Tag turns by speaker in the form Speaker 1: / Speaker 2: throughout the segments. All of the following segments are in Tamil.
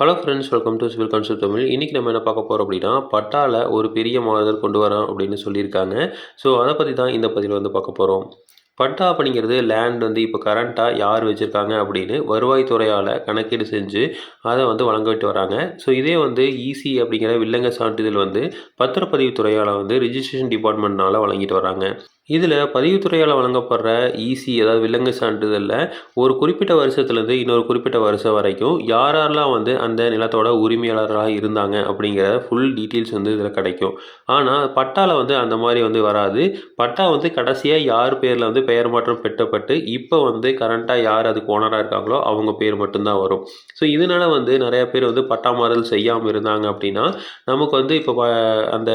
Speaker 1: Hello friends welcome to civil concept Tamil இன்றைக்கி நம்ம என்ன பார்க்க போகிறோம் அப்படின்னா பட்டால ஒரு பெரிய மாறுதல் கொண்டு வரோம் அப்படின்னு சொல்லியிருக்காங்க. ஸோ அதை பற்றி தான் இந்த பதிவில் வந்து பார்க்க போகிறோம் பட்டா அப்படிங்கிறது லேண்ட் வந்து இப்போ கரண்ட்டாக யார் வச்சுருக்காங்க அப்படின்னு வருவாய்த்துறையால் கணக்கீடு செஞ்சு அதை வந்து வழங்கிட்டு வராங்க. ஸோ இதே வந்து இசி அப்படிங்கிற வில்லங்க சான்றிதழ் வந்து பத்திரப்பதிவு துறையால் வந்து ரிஜிஸ்ட்ரேஷன் டிபார்ட்மெண்ட்னால் வழங்கிட்டு வராங்க. இதில் பதிவுத்துறையால் வழங்கப்படுற ஈசி அதாவது விலங்கு சான்றிதழில் ஒரு குறிப்பிட்ட வருஷத்துலேருந்து இன்னொரு குறிப்பிட்ட வருஷம் வரைக்கும் யாரெல்லாம் வந்து அந்த நிலத்தோட உரிமையாளராக இருந்தாங்க அப்படிங்கிற ஃபுல் டீட்டெயில்ஸ் வந்து இதில் கிடைக்கும். ஆனால் பட்டாவில் வந்து அந்த மாதிரி வந்து வராது. பட்டா வந்து கடைசியாக யார் பேரில் வந்து பெயர் மாற்றம் பெற்றப்பட்டு இப்போ வந்து கரண்ட்டாக யார் அதுக்கு ஓனராக இருக்காங்களோ அவங்க பேர் மட்டும்தான் வரும். ஸோ இதனால் வந்து நிறையா பேர் வந்து பட்டா மாறுதல் செய்யாமல் இருந்தாங்க அப்படின்னா நமக்கு வந்து இப்போ அந்த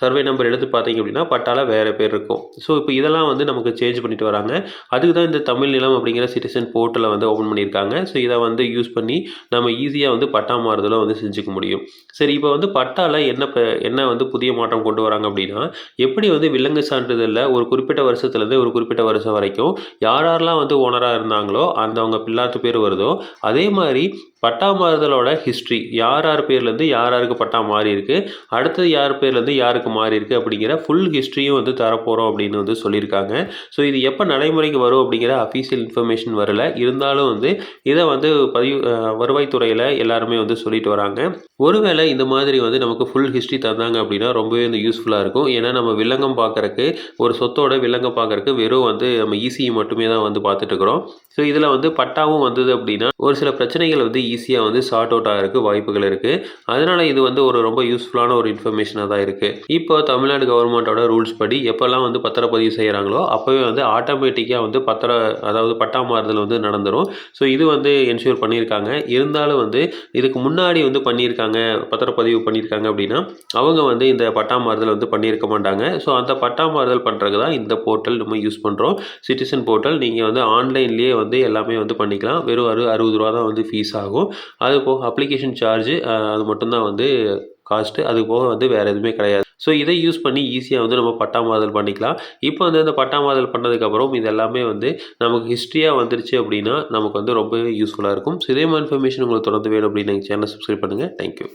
Speaker 1: சர்வே நம்பர் எடுத்து பார்த்தீங்க அப்படின்னா பட்டால வேறு பேர் இருக்கும். ஸோ இப்போ இதெல்லாம் வந்து நமக்கு சேஞ்ச் பண்ணிட்டு வராங்க. அதுக்கு தான் இந்த தமிழ் நிலம் அப்படிங்கிற சிட்டிசன் போர்ட்டலை வந்து ஓப்பன் பண்ணியிருக்காங்க. ஸோ இதை வந்து யூஸ் பண்ணி நம்ம ஈஸியாக வந்து பட்டா மாறுதலாக வந்து செஞ்சுக்க முடியும். சரி இப்போ வந்து பட்டால என்ன என்ன வந்து புதிய மாற்றம் கொண்டு வராங்க அப்படின்னா எப்படி வந்து விலங்கு சான்றிதழில் ஒரு குறிப்பிட்ட வருஷத்துலேருந்து ஒரு குறிப்பிட்ட வருஷம் வரைக்கும் யார் யாரெல்லாம் வந்து ஓனராக இருந்தாங்களோ அந்த அவங்க பிள்ளாத்து பேர் வருதோ அதே மாதிரி பட்டா மாறுதலோட ஹிஸ்ட்ரி யார் யார் பேர்லேருந்து யார் யாருக்கு பட்டா மாறி இருக்கு அடுத்தது யார் பேர்லேருந்து யாருக்கு மாறி இருக்கு அப்படிங்கிற ஃபுல் ஹிஸ்ட்ரியும் வந்து தரப்போகிறோம் அப்படின்னு வந்து சொல்லியிருக்காங்க. ஸோ இது எப்போ நடைமுறைக்கு வரும் அப்படிங்கிற அஃபீஷியல் இன்ஃபர்மேஷன் வரல. இருந்தாலும் வந்து இதை வந்து பதிவு வருவாய்த்துறையில் எல்லாருமே வந்து சொல்லிட்டு வராங்க. ஒருவேளை இந்த மாதிரி வந்து நமக்கு ஃபுல் ஹிஸ்ட்ரி தந்தாங்க அப்படின்னா ரொம்பவே வந்து யூஸ்ஃபுல்லாக இருக்கும். ஏன்னா நம்ம வில்லங்கம் பார்க்குறக்கு ஒரு சொத்தோட வில்லங்கம் பார்க்குறக்கு வெறும் வந்து நம்ம ஈஸியை மட்டுமே தான் வந்து பார்த்துட்டு இருக்கிறோம். ஸோ இதில் வந்து பட்டாவும் வந்தது அப்படின்னா ஒரு சில பிரச்சனைகள் வந்து ஈஸியாக வந்து சார்ட் அவுட் ஆகிறதுக்கு வாய்ப்புகள் இருக்குது அதனால் இது வந்து ஒரு ரொம்ப யூஸ்ஃபுல்லான ஒரு இன்ஃபர்மேஷனாக தான் இருக்குது இப்போ தமிழ்நாடு கவர்மெண்ட்டோட ரூல்ஸ் படி எப்போல்லாம் வந்து பத்திரப்பதிவு செய்கிறாங்களோ அப்போவே வந்து ஆட்டோமேட்டிக்காக வந்து பத்திர அதாவது பட்டா மாறுதல் வந்து நடந்துடும் ஸோ இது வந்து என்ஷூர் பண்ணியிருக்காங்க. இருந்தாலும் வந்து இதுக்கு முன்னாடி வந்து பண்ணியிருக்காங்க பத்திரப்பதிவு பண்ணியிருக்காங்க அப்படின்னா அவங்க வந்து இந்த பட்டா மாறுதல் வந்து பண்ணியிருக்க மாட்டாங்க. ஸோ அந்த பட்டா மாறுதல் பண்ணுறதுக்கு தான் இந்த போர்ட்டல் நம்ம யூஸ் பண்ணுறோம் சிட்டிசன் போர்ட்டல் நீங்கள் வந்து ஆன்லைன்லேயே வந்து எல்லாமே வந்து பண்ணிக்கலாம். வெறும் அறு அறுபது ரூபா தான் வந்து ஃபீஸ் ஆகும். அது போக அப்ளிகேஷன் சார்ஜு அது மட்டும்தான் வந்து காஸ்ட்டு அது போக வந்து வேறு எதுவுமே கிடையாது. ஸோ இதை யூஸ் பண்ணி ஈஸியாக வந்து நம்ம பட்டாமாதல் பண்ணிக்கலாம். இப்போ வந்து அந்த பட்டாமாதல் பண்ணதுக்கப்புறம் இது எல்லாமே வந்து நமக்கு ஹிஸ்ட்ரியாக வந்துருச்சு அப்படின்னா நமக்கு வந்து ரொம்பவே யூஸ்ஃபுல்லாக இருக்கும். ஸோ இதே மாதிரி இன்ஃபர்மேஷன் உங்களுக்கு தொடர்ந்து வேணும் அப்படின்னு சேனல் சப்ஸ்கிரைப் பண்ணுங்கள் தேங்க்யூ